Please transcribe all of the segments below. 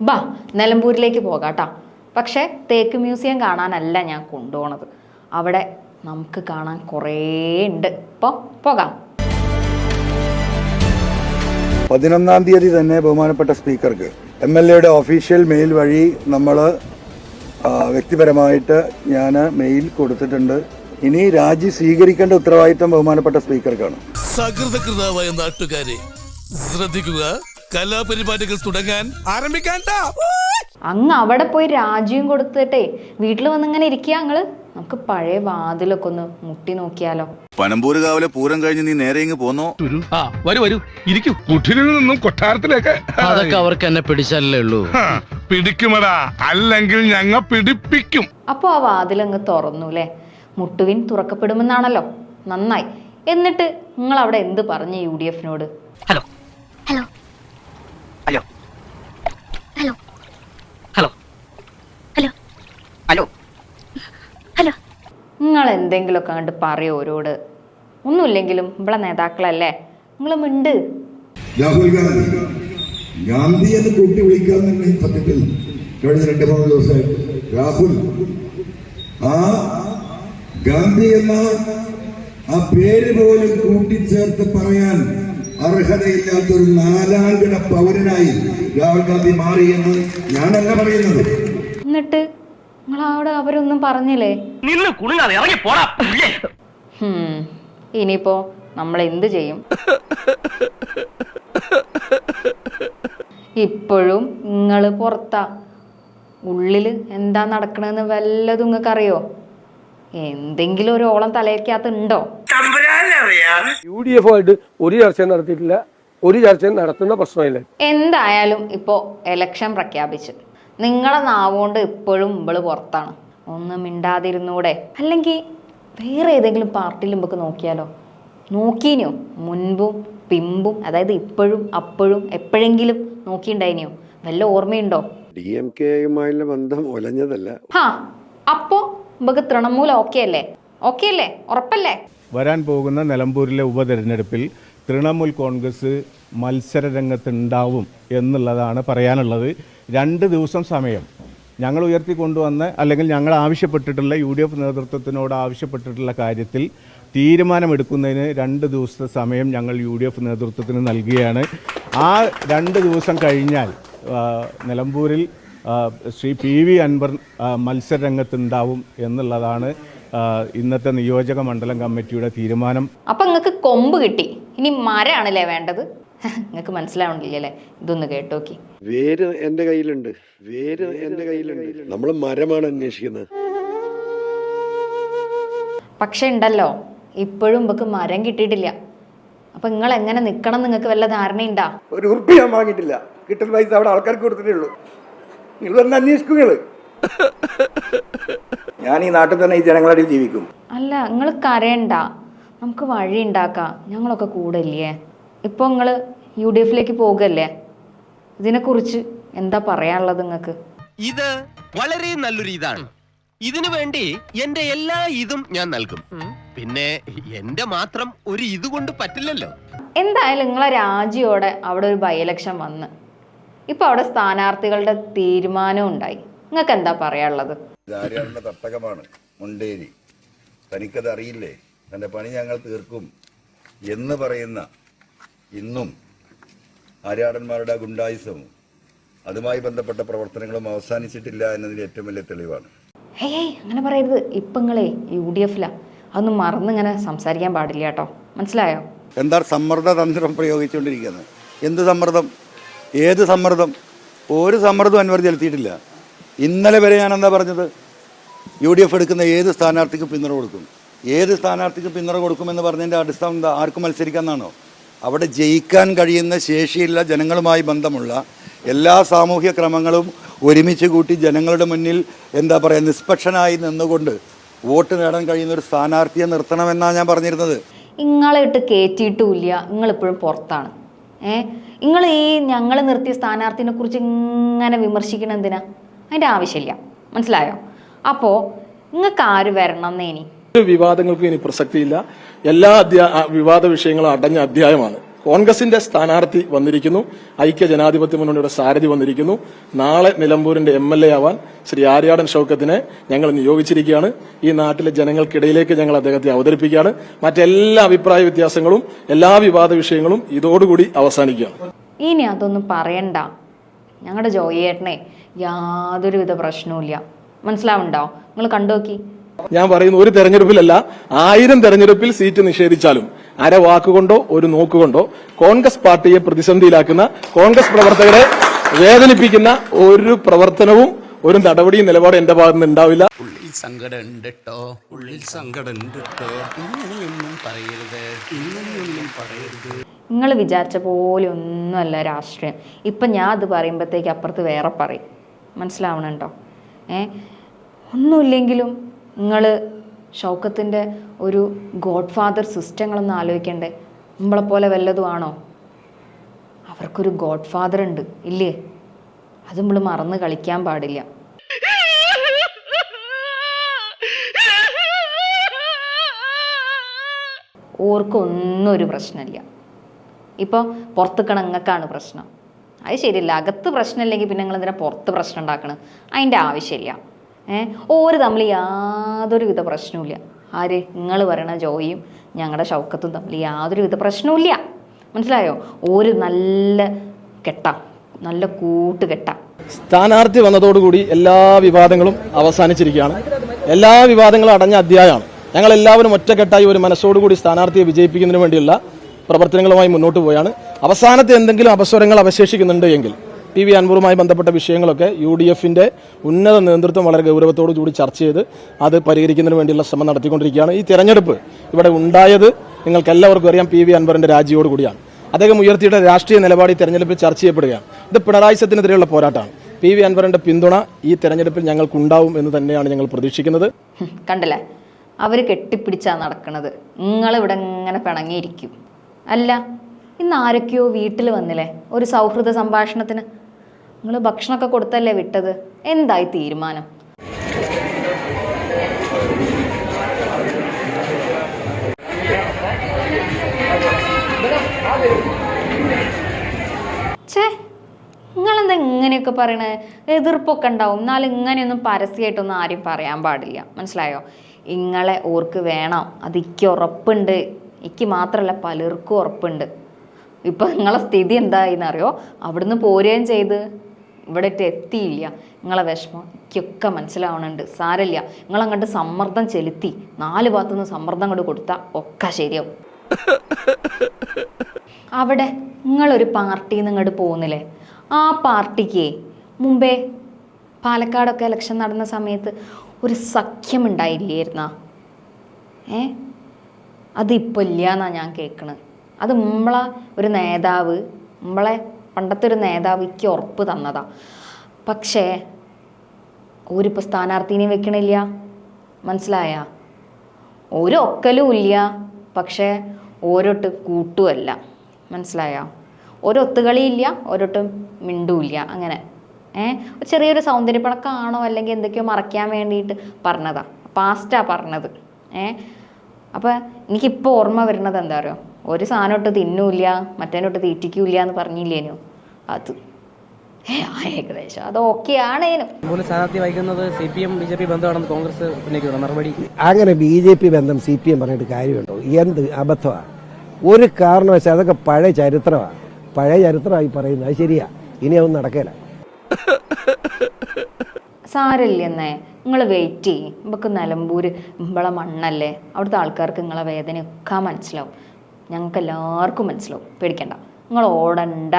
ബാ നിലമ്പൂരിലേക്ക് പോകാട്ടാ. പക്ഷേ തേക്ക് മ്യൂസിയം കാണാനല്ല ഞാൻ കൊണ്ടുപോണത്. അവിടെ നമുക്ക് കാണാൻ കുറേ ഉണ്ട്. ഇപ്പോൾ പോകാം. പതിനൊന്നാം തീയതി തന്നെ ബഹുമാനപ്പെട്ട സ്പീക്കർക്ക് എം എൽ എയുടെ ഒഫീഷ്യൽ മെയിൽ വഴി നമ്മൾ വ്യക്തിപരമായിട്ട് ഞാൻ മെയിൽ കൊടുത്തിട്ടുണ്ട്. ഇനി രാജി സ്വീകരിക്കേണ്ട ഉത്തരവാദിത്തം ബഹുമാനപ്പെട്ട സ്പീക്കർക്കാണ്. സകൃതകൃതാവായ നാട്ടുകാരെ ശ്രദ്ധിക്കുക. കലാപരിപാടികൾ തുടങ്ങാൻ ആരംഭിക്കാൻ അങ്ങ് അവിടെ പോയി രാജ്യം കൊടുത്തിട്ടേ വീട്ടിൽ വന്നിങ്ങനെ ഇരിക്കുക ഞങ്ങൾ നമുക്ക് പഴയ വാതിലൊക്കെ ഒന്ന് മുട്ടി നോക്കിയാലോ. പനമ്പൂര് കാവിലെ പൂരം കഴിഞ്ഞ് നീ നേരെ ഇങ്ങ് പോന്നോ? ആ വരൂ വരൂ. ഇരിക്കൂ. കുঠিരിൽ നിന്നും കൊട്ടാരത്തിലേക്ക്. അതൊക്കെ അവർക്ക് എന്നെ പിടിച്ചല്ലേ ഉള്ളൂ. പിടിക്കുമതാ പിടിക്കുമടാ. അല്ലെങ്കിൽ ഞങ്ങ പിടിപ്പിക്കും. അപ്പോൾ ആ വാതിലങ്ങ് തുറന്നു അല്ലേ മുട്ടുവിൻ തുറക്കപ്പെടുമെന്നാണല്ലോ. നന്നായി. എന്നിട്ട് നിങ്ങൾ അവിടെ എന്ത് പറഞ്ഞു U D എഫിനോട്? Hello hello hello hello hello hello hello നിങ്ങൾ എന്തെങ്കിലുമൊക്കെ കണ്ട് പറയോ ഓരോട്. ഒന്നുമില്ലെങ്കിലും ഇവിടെ നേതാക്കളല്ലേ? നിങ്ങൾ മിണ്ട്. രാഹുൽ ഗാന്ധി. ഗാന്ധി എന്ന് കൂട്ടി വിളിക്കാൻ തന്നെ സത്യത്തിൽ കഴിഞ്ഞ രണ്ട് മൂന്ന് ദിവസമായിട്ട്. രാഹുൽ ആ ഗാന്ധി എന്ന ആ പേര് പോലും കൂട്ടിച്ചേർത്ത് പറയാൻ അർഹതയില്ലാത്ത ഒരു നാലാംകിട പൗരനായി രാഹുൽ ഗാന്ധി മാറി എന്ന് ഞാനല്ല പറയുന്നത്. എന്നിട്ട് നിങ്ങളവിടെ അവരൊന്നും പറഞ്ഞില്ലേ? നിന്ന് കുളുങ്ങാതെ ഇറങ്ങി പോടാ. ഹും, ഇനിയിപ്പോ നമ്മൾ എന്ത് ചെയ്യും? ഇപ്പോഴും നിങ്ങൾ പുറത്താ. ഉള്ളിൽ എന്താ നടക്കണെന്ന് വല്ലതും നിങ്ങൾക്കറിയോ എന്തെങ്കിലും ഒരു ഓളം തലയ്ക്കകത്ത് ഉണ്ടോ യു ഡി എഫ് ആയിട്ട് ഒരു ചർച്ചയും നടത്തിയിട്ടില്ല. ഒരു ചർച്ചയും നടത്തുന്ന പ്രശ്നമില്ല. എന്തായാലും ഇപ്പോ എലക്ഷൻ പ്രഖ്യാപിച്ചു. നിങ്ങളെ നാവുകൊണ്ട് ഇപ്പോഴും ഇവൾ പുറത്താണ്. ഒന്ന് മിണ്ടാതിരുന്നൂടെ. അല്ലെങ്കിൽ വേറെ ഏതെങ്കിലും പാർട്ടിയിൽ നമുക്ക് നോക്കിയാലോ? നോക്കിനിയോ മുൻപും പിമ്പും അതായത് ഇപ്പോഴും അപ്പോഴും എപ്പോഴെങ്കിലും നോക്കിണ്ടായിനിയോ വല്ല ഓർമ്മയുണ്ടോ? ഡി എം കെയുമായുള്ള ബന്ധം ഒലഞ്ഞതല്ല. ഹാ അപ്പോ നമുക്ക് തൃണമൂല ഓക്കെ അല്ലേ? ഓക്കെ അല്ലേ? ഉറപ്പല്ലേ? വരാൻ പോകുന്ന നിലമ്പൂരിലെ ഉപതെരഞ്ഞെടുപ്പിൽ തൃണമൂൽ കോൺഗ്രസ് മത്സര രംഗത്തുണ്ടാവും എന്നുള്ളതാണ് പറയാനുള്ളത്. രണ്ട് ദിവസം സമയം ഞങ്ങൾ ഉയർത്തിക്കൊണ്ടുവന്ന അല്ലെങ്കിൽ ഞങ്ങൾ ആവശ്യപ്പെട്ടിട്ടുള്ള യു ഡി എഫ് നേതൃത്വത്തിനോട് ആവശ്യപ്പെട്ടിട്ടുള്ള കാര്യത്തിൽ തീരുമാനമെടുക്കുന്നതിന് രണ്ട് ദിവസത്തെ സമയം ഞങ്ങൾ യു ഡി എഫ് നേതൃത്വത്തിന് നൽകുകയാണ്. ആ രണ്ട് ദിവസം കഴിഞ്ഞാൽ നിലമ്പൂരിൽ ശ്രീ പി വി അൻവർ മത്സരരംഗത്തുണ്ടാവും എന്നുള്ളതാണ് ഇന്നത്തെ നിയോജക മണ്ഡലം കമ്മിറ്റിയുടെ തീരുമാനം. അപ്പൊ നിങ്ങൾക്ക് കൊമ്പ് കിട്ടി. ഇനി മരാണല്ലേ വേണ്ടത്? നിങ്ങൾക്ക് മനസ്സിലാവണില്ലല്ലേ? ഇതൊന്ന് കേട്ടോക്കി. വേര് എന്റെ കയ്യിലുണ്ട്. വേര് എന്റെ കയ്യിലുണ്ട്. നമ്മൾ മരമാണ് അന്വേഷിക്കുന്നത്. പക്ഷെ ഉണ്ടല്ലോ ഇപ്പോഴും നമുക്ക് മരം കിട്ടിയിട്ടില്ല. അപ്പൊ നിങ്ങൾ എങ്ങനെ നിക്കണം നിങ്ങൾക്ക് വല്ല ധാരണയുണ്ടാ? ഒരു ഉറുപ്പി ഞാൻ വാങ്ങിയിട്ടില്ല. കിട്ടുന്ന പൈസ അവിടെ ആൾക്കാർക്ക് കൊടുത്തിട്ടുള്ളൂ നിങ്ങൾ തന്നെ അന്വേഷിക്കുക ഞാൻ ഈ നാട്ടിൽ തന്നെ ഈ ജനങ്ങളുടെ ജീവിക്കും. അല്ല നിങ്ങൾ കരയണ്ട. നമുക്ക് വഴി ഉണ്ടാക്കാം. ഞങ്ങളൊക്കെ കൂടെ ഇല്ലേ? ഇപ്പോൾ നിങ്ങൾ യു ഡി എഫിലേക്ക് പോകല്ലേ? ഇതിനെക്കുറിച്ച് എന്താ പറയാനുള്ളത് നിങ്ങൾക്ക് ഇത് വളരെ നല്ലൊരു ഇതാണ്. ഇതിനു വേണ്ടി എന്റെ എല്ലാ ഇതും ഞാൻ നൽകും. പിന്നെ എന്റെ മാത്രം ഒരു ഇത് കൊണ്ട് പറ്റില്ലല്ലോ. എന്തായാലും നിങ്ങളെ രാജിയോടെ അവിടെ ഒരു ബൈ ഇലക്ഷൻ വന്ന്. ഇപ്പൊ അവിടെ സ്ഥാനാർത്ഥികളുടെ തീരുമാനം ഉണ്ടായി. നിങ്ങൾക്ക് എന്താ പറയാനുള്ളത്? തട്ടകമാണ് മുണ്ടേരി. തനിക്കത് അറിയില്ലേ? തന്റെ പണി ഞങ്ങൾ തീർക്കും എന്ന് പറയുന്ന ഇന്നും ആര്യാടന്മാരുടെ ഗുണ്ടായുസവും അതുമായി ബന്ധപ്പെട്ട പ്രവർത്തനങ്ങളും അവസാനിച്ചിട്ടില്ല എന്നതിന്റെ ഏറ്റവും വലിയ തെളിവാണ്. ഹേയ് അങ്ങനെ പറയരുത്. ഇപ്പങ്ങളെ യു ഡി എഫിലാ. അതൊന്നും മറന്നിങ്ങനെ സംസാരിക്കാൻ പാടില്ല കേട്ടോ. മനസ്സിലായോ? എന്താ സമ്മർദ്ദ തന്ത്രം പ്രയോഗിച്ചുകൊണ്ടിരിക്കുന്നത്? എന്ത് സമ്മർദ്ദം? ഏത് സമ്മർദ്ദം? ഒരു സമ്മർദ്ദം അൻവർ ചെലുത്തിയിട്ടില്ല. ഇന്നലെ വരെ ഞാൻ എന്താ പറഞ്ഞത്? യു ഡി എഫ് എടുക്കുന്ന ഏത് സ്ഥാനാർത്ഥിക്കും പിന്തുണ കൊടുക്കും? ഏത് സ്ഥാനാർത്ഥിക്കും പിന്തുണ കൊടുക്കുമെന്ന് പറഞ്ഞതിന്റെ അടിസ്ഥാനം എന്താ? ആർക്കും മത്സരിക്കാമെന്നാണോ അവിടെ ജയിക്കാൻ കഴിയുന്ന ശേഷിയുള്ള ജനങ്ങളുമായി ബന്ധമുള്ള എല്ലാ സാമൂഹ്യ ക്രമങ്ങളും ഒരുമിച്ച് കൂട്ടി ജനങ്ങളുടെ മുന്നിൽ എന്താ പറയുക നിഷ്പക്ഷനായി നിന്നുകൊണ്ട് വോട്ട് നേടാൻ കഴിയുന്ന ഒരു സ്ഥാനാർത്ഥിയെ നിർത്തണമെന്നാണ് ഞാൻ പറഞ്ഞിരുന്നത്. നിങ്ങളെ ഇട്ട് കയറ്റിയിട്ടുമില്ല നിങ്ങളിപ്പോഴും പുറത്താണ്. ഏ? നിങ്ങൾ ഈ ഞങ്ങൾ നിർത്തിയ സ്ഥാനാർത്ഥിനെ കുറിച്ച് ഇങ്ങനെ വിമർശിക്കണം എന്തിനാ? അതിന്റെ ആവശ്യമില്ല. മനസ്സിലായോ? അപ്പോൾ നിങ്ങൾക്ക് ആര് വരണം എന്നേനി വിവാദങ്ങൾക്ക് ഇനി പ്രസക്തിയില്ല. എല്ലാ വിവാദ വിഷയങ്ങളും അടഞ്ഞ അധ്യായമാണ്. കോൺഗ്രസിന്റെ സ്ഥാനാർത്ഥി വന്നിരിക്കുന്നു. ഐക്യ ജനാധിപത്യ മുന്നണിയുടെ സാരഥി വന്നിരിക്കുന്നു. നാളെ നിലമ്പൂരിന്റെ എം എൽ എ ആവാൻ ശ്രീ ആര്യാടൻ ഷൗക്കത്തിനെ ഞങ്ങൾ നിയോഗിച്ചിരിക്കുകയാണ്. ഈ നാട്ടിലെ ജനങ്ങൾക്കിടയിലേക്ക് ഞങ്ങൾ അദ്ദേഹത്തെ അവതരിപ്പിക്കുകയാണ്. മറ്റെല്ലാ അഭിപ്രായ വ്യത്യാസങ്ങളും എല്ലാ വിവാദ വിഷയങ്ങളും ഇതോടുകൂടി അവസാനിക്കുകയാണ്. ഇനി അതൊന്നും പറയണ്ട. ഞങ്ങളുടെ ജോയേട്ടനെ യാതൊരുവിധ പ്രശ്നവും ഇല്ല മനസ്സിലാവുണ്ടോ? നിങ്ങൾ കണ്ടു നോക്കി. ഞാൻ പറയുന്നു ഒരു തെരഞ്ഞെടുപ്പിലല്ല ആയിരം തെരഞ്ഞെടുപ്പിൽ സീറ്റ് നിഷേധിച്ചാലും അര വാക്കുകൊണ്ടോ ഒരു നോക്കുകൊണ്ടോ കോൺഗ്രസ് പാർട്ടിയെ പ്രതിസന്ധിയിലാക്കുന്ന കോൺഗ്രസ് പ്രവർത്തകരെ വേദനിപ്പിക്കുന്ന ഒരു പ്രവർത്തനവും ഒരു നടപടിയും നിലപാടും എന്റെ ഭാഗത്ത് നിന്ന് ഉണ്ടാവില്ല. ഉള്ളിൽ സങ്കടം ഉണ്ട് കേട്ടോ ഉള്ളിൽ സങ്കടം ഉണ്ട് കേട്ടോ ഇങ്ങനെയൊന്നും പറയരുത്. ഇങ്ങനെയൊന്നും പറയരുത്. നിങ്ങൾ വിചാരിച്ച പോലെ ഒന്നുമല്ല രാഷ്ട്രീയം. ഇപ്പം ഞാൻ അത് പറയുമ്പോഴത്തേക്ക് അപ്പുറത്ത് വേറെ പറയും. മനസ്സിലാവണുണ്ടോ? ഏ? ഒന്നുമില്ലെങ്കിലും നിങ്ങൾ ഷൗക്കത്തിന്റെ ഒരു ഗോഡ് ഫാദർ സിസ്റ്റങ്ങളൊന്നും ആലോചിക്കണ്ടേ? നമ്മളെപ്പോലെ വല്ലതുമാണോ അവർക്കൊരു ഗോഡ് ഫാദർ ഉണ്ട് ഇല്ലേ? അത് നമ്മൾ മറന്ന് കളിക്കാൻ പാടില്ല. ഓർക്കൊന്നും ഒരു പ്രശ്നമില്ല. ഇപ്പോൾ പുറത്ത് നിങ്ങൾക്കാണ് പ്രശ്നം. അത് ശരിയല്ല അകത്ത് പ്രശ്നമില്ലെങ്കിൽ പിന്നെ നിങ്ങൾ എന്തിനാ പുറത്ത് പ്രശ്നം ഉണ്ടാക്കണം? അതിന്റെ ആവശ്യമില്ല. ഓര് തമ്മിൽ യാതൊരുവിധ പ്രശ്നവുമില്ല. ആര്? നിങ്ങൾ പറയണ ജോയിയും ഞങ്ങളുടെ ഷൗക്കത്തും തമ്മിൽ യാതൊരുവിധ പ്രശ്നവുമില്ല. മനസ്സിലായോ? ഒരു നല്ല കെട്ട. നല്ല കൂട്ടുകെട്ട സ്ഥാനാർത്ഥി വന്നതോടുകൂടി എല്ലാ വിവാദങ്ങളും അവസാനിച്ചിരിക്കുകയാണ്. എല്ലാ വിവാദങ്ങളും അടഞ്ഞ അധ്യായമാണ്. ഞങ്ങൾ എല്ലാവരും ഒറ്റക്കെട്ടായി ഒരു മനസ്സോടുകൂടി സ്ഥാനാർത്ഥിയെ വിജയിപ്പിക്കുന്നതിന് വേണ്ടിയുള്ള പ്രവർത്തനങ്ങളുമായി മുന്നോട്ട് പോയാണ്. അവസാനത്തെ എന്തെങ്കിലും അപസ്വരങ്ങൾ അവശേഷിക്കുന്നുണ്ട് എങ്കിൽ പി വി അൻവറുമായി ബന്ധപ്പെട്ട വിഷയങ്ങളൊക്കെ യു ഡി എഫിന്റെ ഉന്നത നേതൃത്വം വളരെ ഗൗരവത്തോടു കൂടി ചർച്ച ചെയ്ത് അത് പരിഹരിക്കുന്നതിന് വേണ്ടിയുള്ള ശ്രമം നടത്തിക്കൊണ്ടിരിക്കുകയാണ്. ഈ തെരഞ്ഞെടുപ്പ് ഇവിടെ ഉണ്ടായത് നിങ്ങൾക്ക് എല്ലാവർക്കും അറിയാം പി വി അൻവറിന്റെ രാജിയോട് കൂടിയാണ്. അദ്ദേഹം ഉയർത്തിയിട്ട് രാഷ്ട്രീയ നിലപാട് ഈ തെരഞ്ഞെടുപ്പിൽ ചർച്ച ചെയ്യപ്പെടുകയാണ്. ഇത് പിണറായി സത്തിനെതിരെയുള്ള പോരാട്ടമാണ്. പി വി അൻവറിന്റെ പിന്തുണ ഈ തെരഞ്ഞെടുപ്പിൽ ഞങ്ങൾക്കുണ്ടാവും എന്ന് തന്നെയാണ് ഞങ്ങൾ പ്രതീക്ഷിക്കുന്നത്. കണ്ടല്ലേ? അവർ നടക്കുന്നത് നിങ്ങൾ നിങ്ങളിവിടെ ഇങ്ങനെ പിണങ്ങിയിരിക്കും. അല്ല ഇന്ന് ആരൊക്കെയോ വീട്ടിൽ വന്നില്ലേ? ഒരു സൗഹൃദ സംഭാഷണത്തിന്. നിങ്ങൾ ഭക്ഷണമൊക്കെ കൊടുത്തല്ലേ വിട്ടത്? എന്തായി തീരുമാനം? ഇങ്ങനെയൊക്കെ പറയണേ? എതിർപ്പൊക്കെ ഉണ്ടാവും. എന്നാലും ഇങ്ങനെയൊന്നും പരസ്യമായിട്ടൊന്നും ആരും പറയാൻ പാടില്ല. മനസ്സിലായോ? ഇങ്ങളെ ഓർക്ക് വേണം. അത് ഇക്ക് ഉറപ്പുണ്ട്. ഇക്ക് മാത്രമല്ല പലർക്കും ഉറപ്പുണ്ട്. ഇപ്പൊ നിങ്ങളെ സ്ഥിതി എന്തായിന്നറിയോ അവിടുന്ന് പോരുകയും ചെയ്ത്. ഇവിടെ എത്തിയില്ല. നിങ്ങളെ വിഷമം എനിക്കൊക്കെ മനസ്സിലാവണുണ്ട്. നിങ്ങൾ അങ്ങോട്ട് സമ്മർദ്ദം ചെലുത്തി. നാല് ഭാഗത്തുനിന്ന് സമ്മർദ്ദം അങ്ങോട്ട് കൊടുത്താൽ ഒക്കെ ശരിയാവും. അവിടെ നിങ്ങളൊരു പാർട്ടിയിൽ നിന്ന് ഇങ്ങോട്ട് പോകുന്നില്ലേ ആ പാർട്ടിക്ക് മുമ്പേ പാലക്കാടൊക്കെ ഇലക്ഷൻ നടന്ന സമയത്ത് ഒരു സഖ്യം ഉണ്ടായില്ലായിരുന്ന ഏ? അതിപ്പോൾ ഇല്ല എന്നാണ് ഞാൻ കേൾക്കണത് അത് നമ്മളെ ഒരു നേതാവ് നമ്മളെ പണ്ടത്തെ ഒരു നേതാവ് എനിക്ക് ഉറപ്പ് തന്നതാ. പക്ഷേ ഓരിപ്പോൾ സ്ഥാനാർത്ഥിനെ വെക്കണില്ല. മനസ്സിലായ? ഒരു ഇല്ല. പക്ഷേ ഓരോട്ട് കൂട്ടുമല്ല മനസ്സിലായോ? ഒരൊത്തുകളിയില്ല ഓരോട്ടും മിണ്ടുമില്ല അങ്ങനെ. ഏ? ചെറിയൊരു സൗന്ദര്യപ്പണക്കാണോ അല്ലെങ്കിൽ എന്തൊക്കെയോ മറയ്ക്കാൻ വേണ്ടിയിട്ട് പറഞ്ഞതാ. പാസ്റ്റാ പറഞ്ഞത്. ഏ? അപ്പോൾ എനിക്കിപ്പോൾ ഓർമ്മ വരുന്നത് എന്താ പറയുക ഒരു സാധനം ഇട്ട് തിന്നൂല്ല മറ്റേനൊട്ട് തീറ്റിക്കൂല്ല എന്ന് പറഞ്ഞില്ലേനു. അത് ഏകദേശം അത് ഓക്കെ ആണേനും മൂന്ന് സ്ഥാനാർത്ഥി വൈകുന്നത് C P M B J P ബന്ധമാണെന്ന് Congress ഉന്നയിക്കുന്ന. മറുപടി? അങ്ങനെ ബി ജെ പി ബന്ധം സി പി എം പറഞ്ഞിട്ട് കാര്യമുണ്ടോ? എന്ത് അബദ്ധമാണ് ഒരു കാരണവശാൽ അതൊക്കെ പഴയ ചരിത്രമാണ് പഴയ ചരിത്രമായി പറയുന്നത് അത് ശരിയാ. ഇനി അതൊന്നും നടക്കില്ല സാരല്ലെന്നേ നിങ്ങൾ വെയിറ്റ് ചെയ്യും. നമുക്ക് നിലമ്പൂര് ഇമ്പളെ മണ്ണല്ലേ? അവിടുത്തെ ആൾക്കാർക്ക് നിങ്ങളെ വേദനയൊക്കെ മനസ്സിലാവും. ഞങ്ങൾക്ക് എല്ലാവർക്കും മനസ്സിലാവും. പേടിക്കണ്ട. നിങ്ങൾ ഓടണ്ട.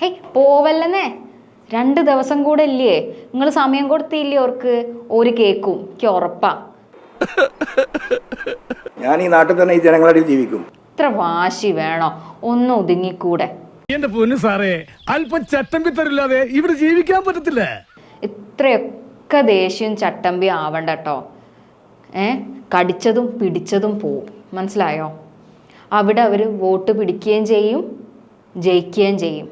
ഹേയ് പോവല്ലെന്നേ? രണ്ട് ദിവസം കൂടെ ഇല്ലേ? നിങ്ങൾ സമയം കൊടുത്തില്ലേ ഓർക്ക് ഒരു കേക്കും. എനിക്ക് ഉറപ്പാ. ഞാൻ ഈ നാട്ടിൽ തന്നെ ഈ ജനങ്ങളുടെ ജീവിക്കും. ഇത്ര വാശി വേണോ? ഒന്ന് ഒതുങ്ങിക്കൂടെ. എന്റെ പൊന്നു സാറേ അല്പം ചട്ടമ്പിത്തരില്ലാതെ ഇവിടെ ജീവിക്കാൻ പറ്റത്തില്ല. ഇത്രയൊക്കെ ദേഷ്യം ചട്ടമ്പി ആവണ്ട കേട്ടോ ഏ? കടിച്ചതും പിടിച്ചതും പോവും. മനസ്സിലായോ? അവിടെ അവർ വോട്ട് പിടിക്കുകയും ചെയ്യും ജയിക്കുകയും ചെയ്യും.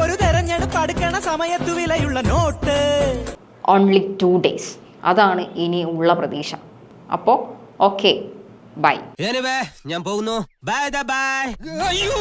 ഒരു തെരഞ്ഞെടുപ്പ് അടുക്കണ സമയത്ത് വിലയുള്ള നോട്ട്. ഓൺലി ടു ഡേയ്സ് അതാണ് ഇനി ഉള്ള പ്രതീക്ഷ. അപ്പോൾ ഓക്കെ ബൈ ഞാൻ പോകുന്നു. ബൈ ബൈ അയ്യോ